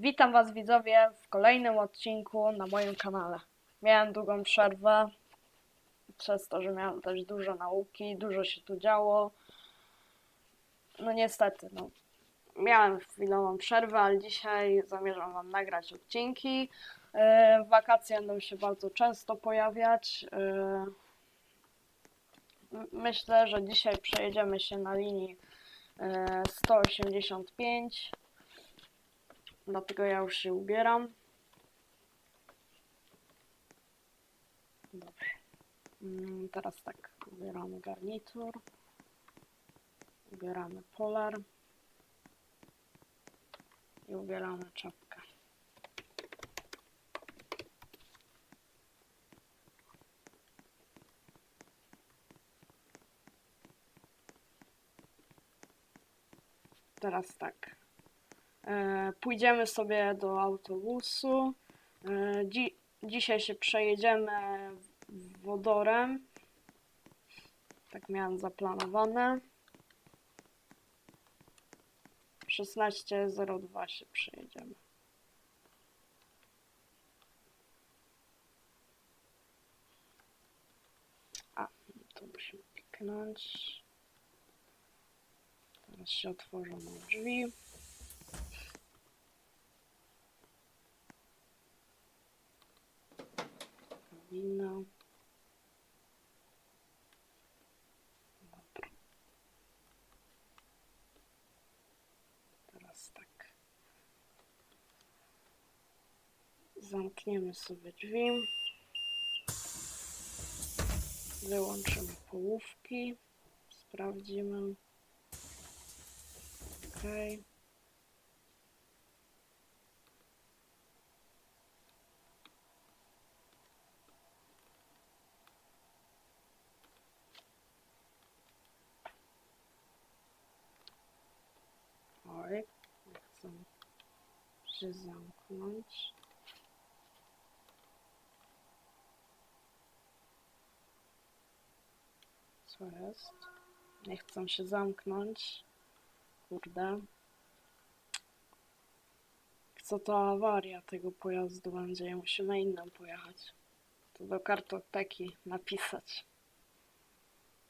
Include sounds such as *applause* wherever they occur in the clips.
Witam Was widzowie w kolejnym odcinku na moim kanale. Miałem długą przerwę przez to, że miałem też dużo nauki, dużo się tu działo. No niestety, no. Miałem chwilową przerwę, ale dzisiaj zamierzam Wam nagrać odcinki. Yy, wakacje będą się bardzo często pojawiać. Yy, myślę, że dzisiaj przejedziemy się na linii yy, 185. Dlatego ja już się ubieram. Dobrze. Mm, Teraz tak, ubieramy garnitur. Ubieramy polar. I ubieramy czapkę. Teraz tak. E, Pójdziemy sobie do autobusu. E, Dzi dzisiaj się przejedziemy wodorem. Tak miałem zaplanowane. 16.02 się przejedziemy. A, to musimy kliknąć. Teraz się otworzą drzwi. Dobra. Teraz tak. Zamkniemy sobie drzwi. Wyłączymy połówki. Sprawdzimy. Okej. Oj, nie chcę się zamknąć. Co jest? Nie chcę się zamknąć. Kurde. Co to awaria tego pojazdu będzie? Musimy inną pojechać. To do kartoteki napisać.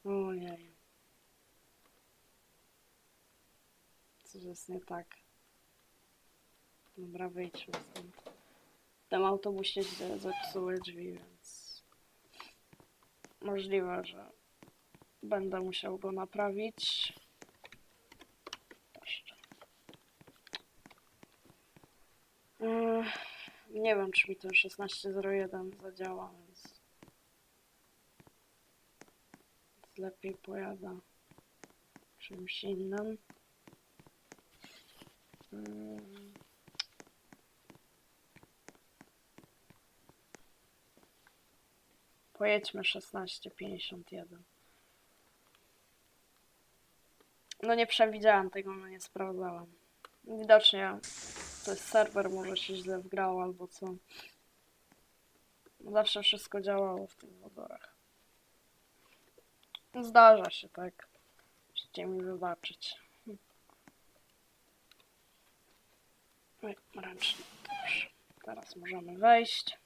Ojej. Coś jest nie tak. Dobra, wyjdźmy stąd. W tym autobusie się zepsuły drzwi, więc możliwe, że będę musiał go naprawić. Jeszcze. Nie wiem, czy mi ten 1601 zadziała, więc więc lepiej pojadę czymś innym. Mm. Pojedźmy 1651. No nie przewidziałam tego, no nie sprawdzałam. Widocznie to jest serwer, może się źle wgrał albo co. Zawsze wszystko działało w tych wodorach. Zdarza się, tak. Musicie mi wybaczyć. Oj, ręczny. Dobrze. Teraz możemy wejść.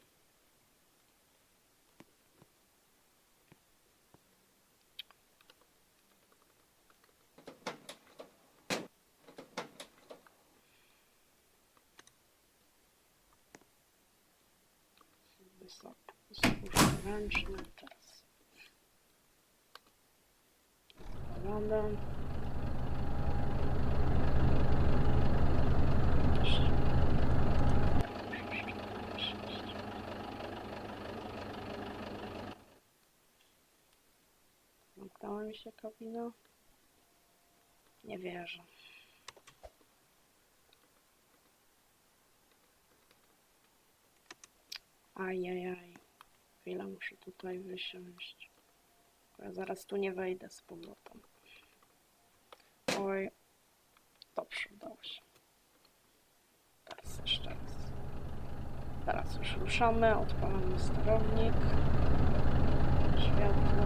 Spójrzmy ręczny. Teraz. Wodę. Zamknęła mi się kabina? Nie wierzę. Ajajaj. Chwilę muszę tutaj wysiąść. Ja zaraz tu nie wejdę z powrotem. Oj. Dobrze, udało się. Teraz jeszcze raz. Teraz już ruszamy, odpalamy sterownik. Światło.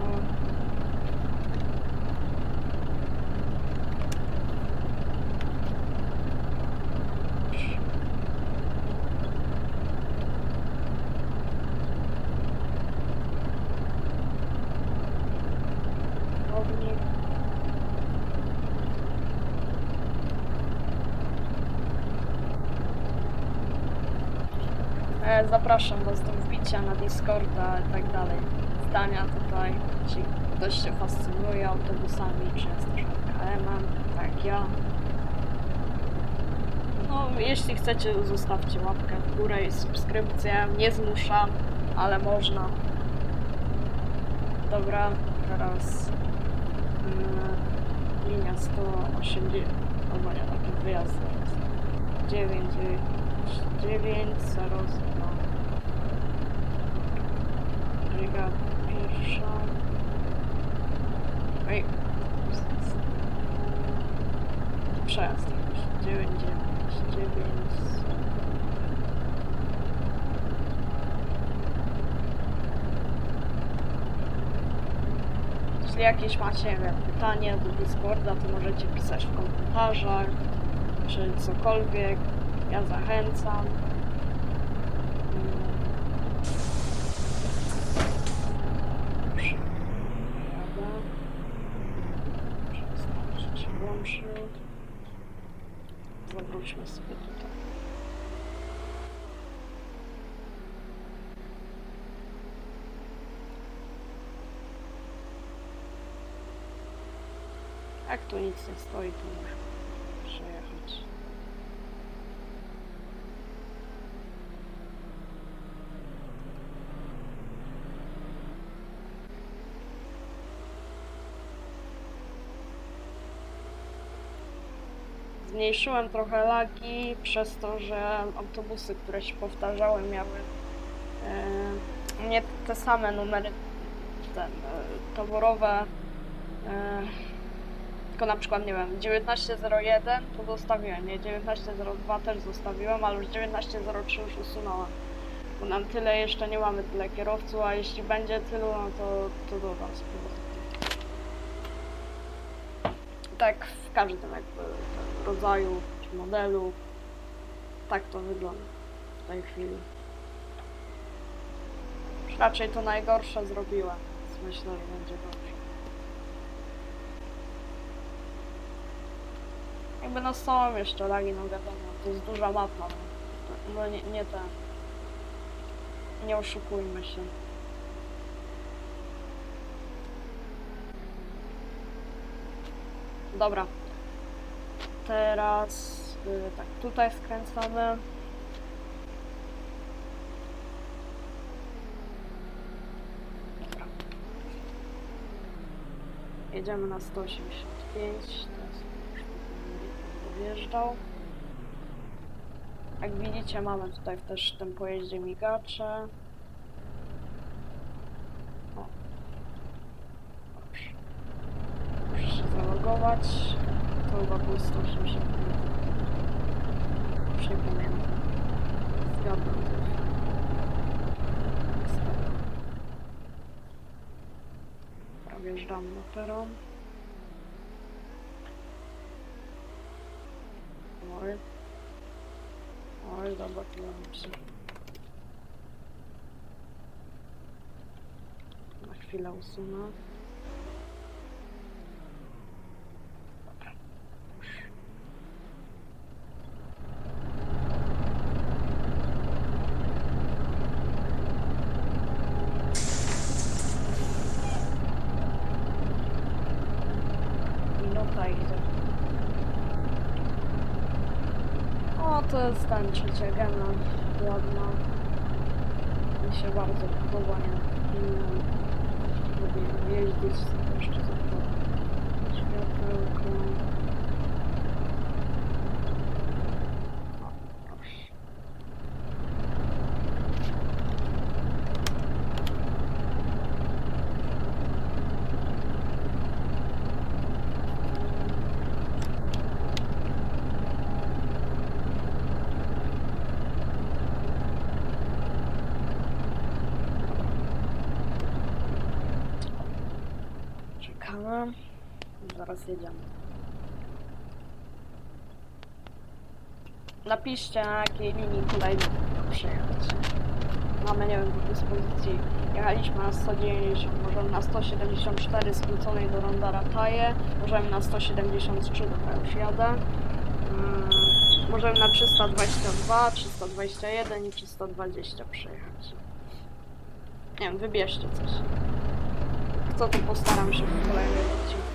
E, Zapraszam Was do wbicia na Discorda i tak dalej. Zdania tutaj, jeśli ktoś się fascynuje autobusami, czy jest też KM-em, tak ja. No, jeśli chcecie, zostawcie łapkę w górę i subskrypcję. Nie zmuszam, ale można. Dobra, teraz mm, linia 180, albo nie, taki wyjazd zaraz. 9, 9, 0, 0. Brygada pierwsza. Ej. Przejazd jakiś. 9, 9, 9. Jeśli jakieś macie wiem, pytanie do Discorda, to możecie pisać w komentarzach, czy cokolwiek. Ja zachęcam. Sobie tutaj. Jak tu nic nie stoi, to muszę Zmniejszyłem trochę lagi przez to, że autobusy, które się powtarzały, miały e, nie te same numery ten, e. E, tylko na przykład, nie wiem, 1901 to zostawiłem, nie? 1902 też zostawiłem, ale już 1903 już usunąłem. Bo nam tyle jeszcze nie mamy tyle kierowców, a jeśli będzie tylu, no to, to dodam z powrotem. Tak w każdym jakby rodzaju czy modelu. Tak to wygląda w tej chwili. Raczej to najgorsze zrobiłem, więc myślę, że będzie dobrze. Jakby no są jeszcze lagi, no wiadomo, to jest duża mapa, no, no nie, nie te. Nie oszukujmy się. Dobra. Teraz y, tak, tutaj skręcamy. Jedziemy na 185. Teraz już tutaj dojeżdżał. Jak widzicie, mamy tutaj też w tym pojeździe migacze. O. Dobrze. Muszę się zalogować. To chyba był 180 Już nie pamiętam. Zgadłem też. Dobra, wjeżdżam na peron. Oj. Oj, dobra, to mam się. Na chwilę usunę. Dobra. Już. Minuta idzie. O, to jest ten trzecia gena. Ładna. Mi się bardzo podoba? Mm, Lubię jeździć, jeszcze za to. Światełko. O, proszę. Czekamy. Zaraz jedziemy. Napiszcie na jakiej linii tutaj przyjechać. Mamy, nie wiem, do dyspozycji. Jechaliśmy na 190, możemy na 174 skróconej do Ronda Rataje, możemy na 173, dobra już jadę. Możemy na 322, 321 i 320 przejechać. Nie wiem, wybierzcie coś. Co to postaram się w kolejnym odcinku przejechać.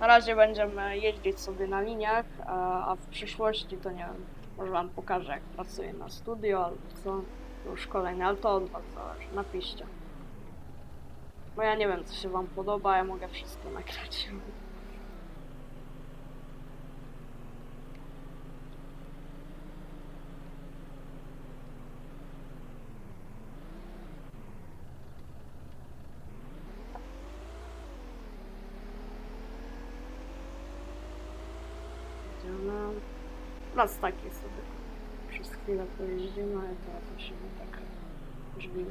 Na razie będziemy jeździć sobie na liniach, a, a w przyszłości to nie wiem, może wam pokażę jak pracuję na studio albo co. Już kolejne, ale to od was zależy, napiszcie. Bo ja nie wiem co się wam podoba, ja mogę wszystko nagrać. *laughs* Raz taki sobie przez chwilę pojeździmy, ale teraz musimy tak drzwi.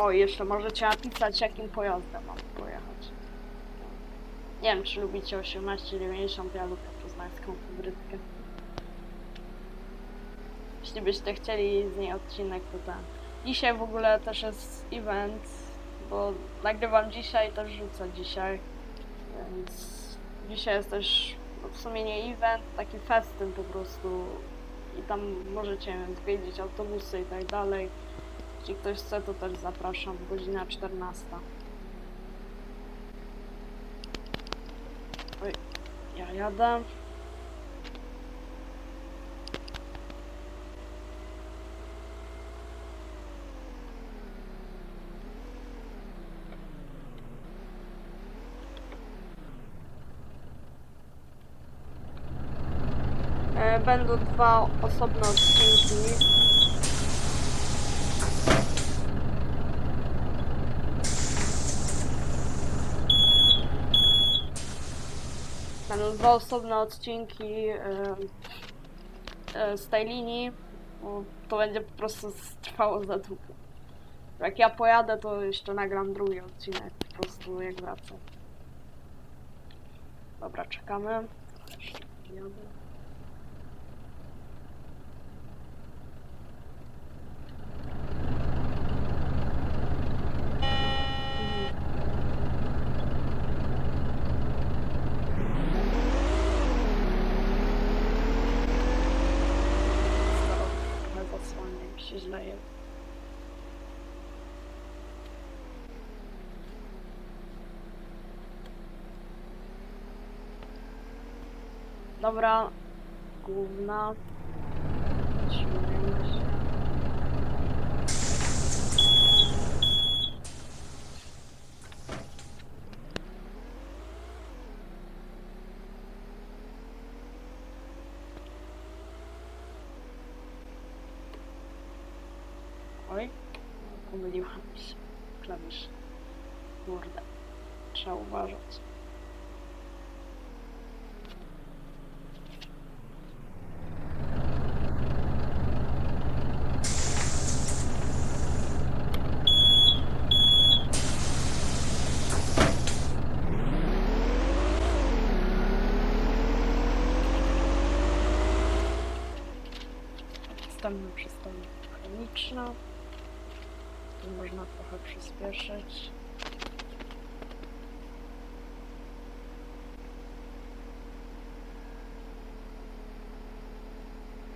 O, jeszcze możecie napisać, jakim pojazdem mam pojechać. Nie wiem, czy lubicie 1890, ja lubię poznańską hybrydkę. Jeśli byście chcieli z niej odcinek, to ten. Dzisiaj w ogóle też jest event, bo nagrywam dzisiaj, też rzucę dzisiaj, więc dzisiaj jest też no w sumie nie event, taki festyn po prostu i tam możecie zwiedzić autobusy i tak dalej. Jeśli ktoś chce, to też zapraszam. Godzina 14. Oj, ja jadę. E, Będą dwa osobne odcinki. Będą dwa osobne odcinki e, z tej linii. To będzie po prostu trwało za długo. Jak ja pojadę, to jeszcze nagram drugi odcinek, po prostu jak wracam. Dobra, czekamy. Jadę. Mhm. Trochę zasłania mi się źle je. Dobra, główna. Trzymajmy się. Oj, pomyliłam się. Klawisz. Kurde. Trzeba uważać. Następna przystanek mechaniczna. Tu można trochę przyspieszyć.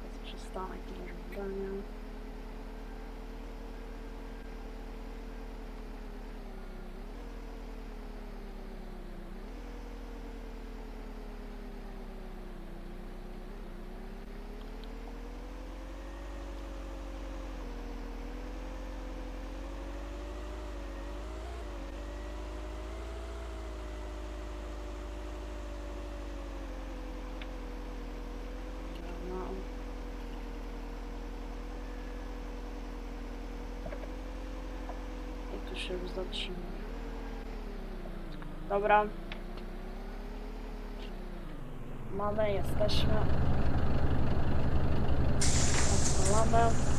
Jest przystanek żądania. ruszył z odcinku. Dobra. Mamy, jesteśmy. Odpalamy.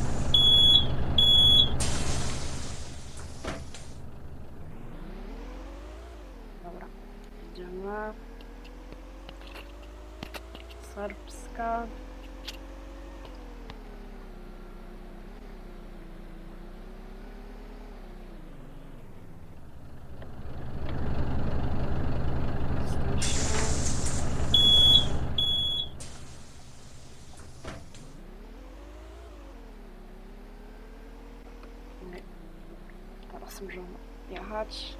Teraz możemy jechać.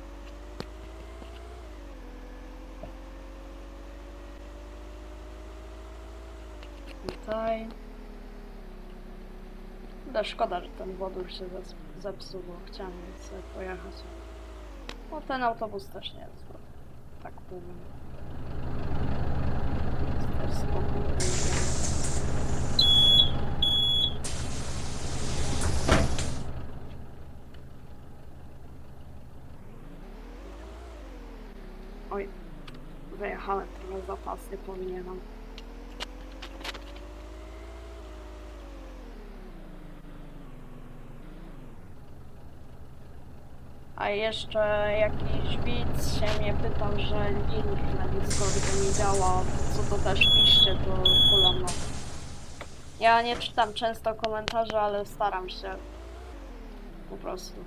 Tutaj. No szkoda, że ten wodór się zepsuł, bo chciałem sobie pojechać. No ten autobus też nie jest. Tak powiem. Jest też spokój. Oj, wyjechałem trochę za pas, nie powinienem. A jeszcze jakiś widz się mnie pytał, że link na Discordzie nie działa, co to też piszcie, to kolano. Ja nie czytam często komentarzy, ale staram się po prostu.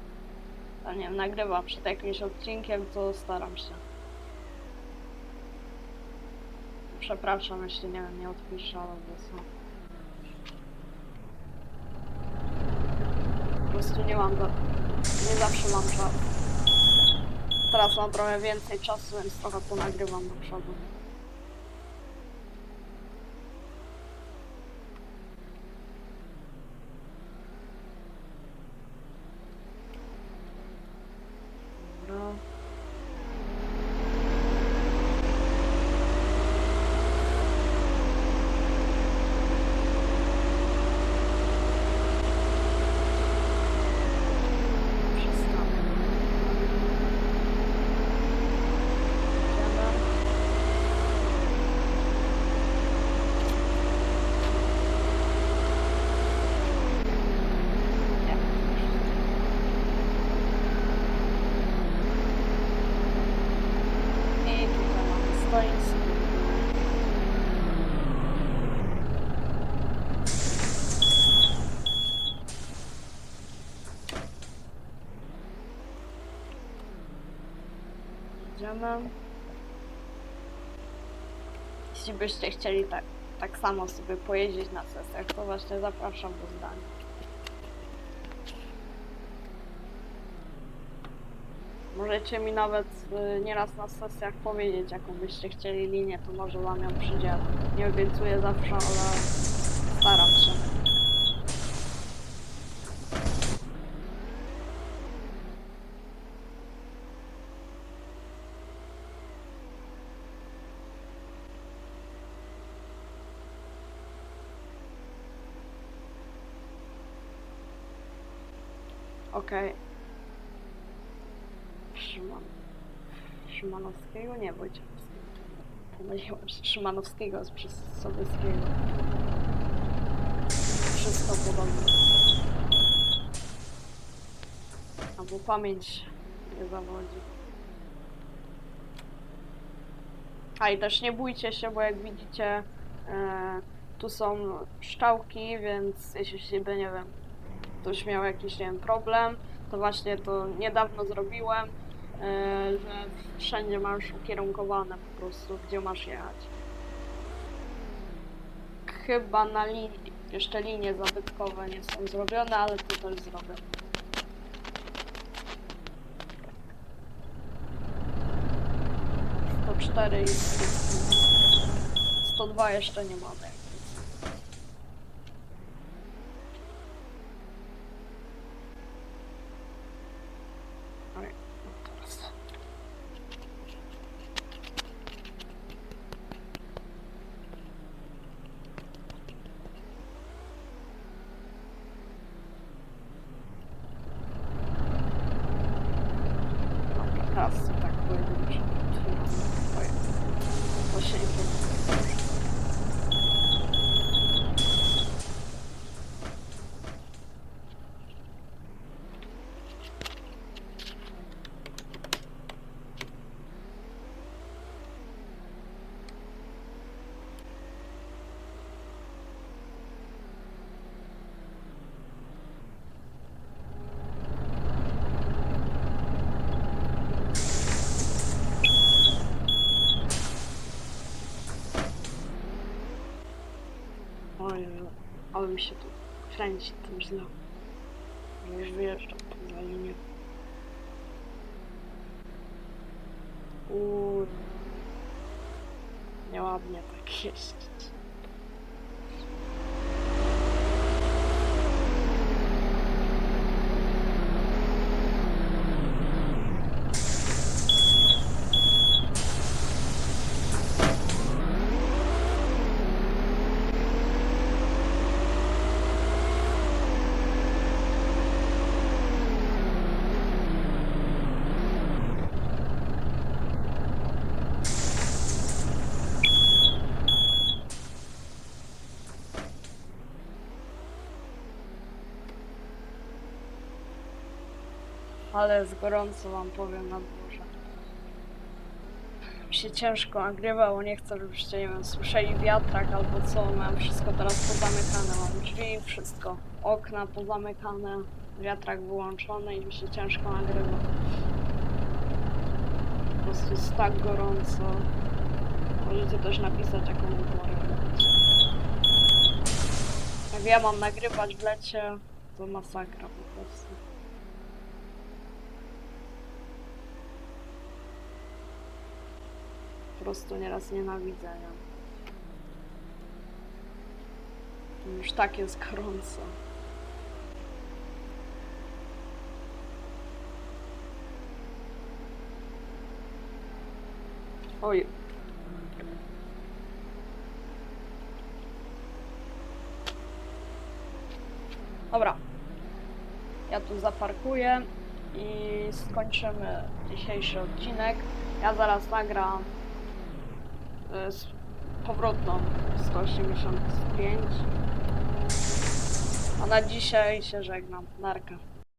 Ja nie wiem, nagrywam przed jakimś odcinkiem, to staram się. Przepraszam, jeśli nie wiem, nie odpiszę, ale. Po prostu nie mam, za- nie zawsze mam czas. Teraz mam trochę więcej czasu, więc trochę ponagrywam do przodu. Dobra. Przystanę. Idziemy. Nie. I tutaj mamy stoisko. Idziemy. Jeśli byście chcieli tak, tak samo sobie pojeździć na sesjach, to właśnie zapraszam do zdania. Możecie mi nawet y, nieraz na sesjach powiedzieć, jaką byście chcieli linię, to może wam ją przydzielę. Nie obiecuję zawsze, ale staram się. Okej. Szyman... Szymanowskiego? Nie, Wojciechowskiego. Pomyliłem się Szymanowskiego z przez Sobieskiego. Wszystko podobne. Albo pamięć nie zawodzi. A i też nie bójcie się, bo jak widzicie, e, tu są szczałki, więc jeśli by, nie wiem, ktoś miał jakiś, nie wiem, problem, to właśnie to niedawno zrobiłem, e, że wszędzie masz ukierunkowane po prostu, gdzie masz jechać. Chyba na linii, jeszcze linie zabytkowe nie są zrobione, ale to też zrobię. Cztery i sto dwa jeszcze nie mamy. Oj, no teraz. Dobra, teraz tak pojedynczy. Oj, to się nie podoba. Ale mi się tu kręci tym źle. Już wyjeżdżam poza linię. Uuu. Nieładnie tak jeździć. Ale jest gorąco, wam powiem na dworze. Mi się ciężko nagrywało, nie chcę, żebyście, nie wiem, słyszeli wiatrak albo co. Mam wszystko teraz pozamykane, mam drzwi, wszystko. Okna pozamykane, wiatrak wyłączony i mi się ciężko nagrywa. Po prostu jest tak gorąco. Możecie też napisać, jaką porę. Jak ja mam nagrywać w lecie, to masakra po prostu. Prostu nieraz nienawidzę, nie? Już tak jest gorąco. Oj. Dobra. Ja tu zaparkuję i skończymy dzisiejszy odcinek. Ja zaraz nagram z powrotną 185. A na dzisiaj się żegnam. Narka.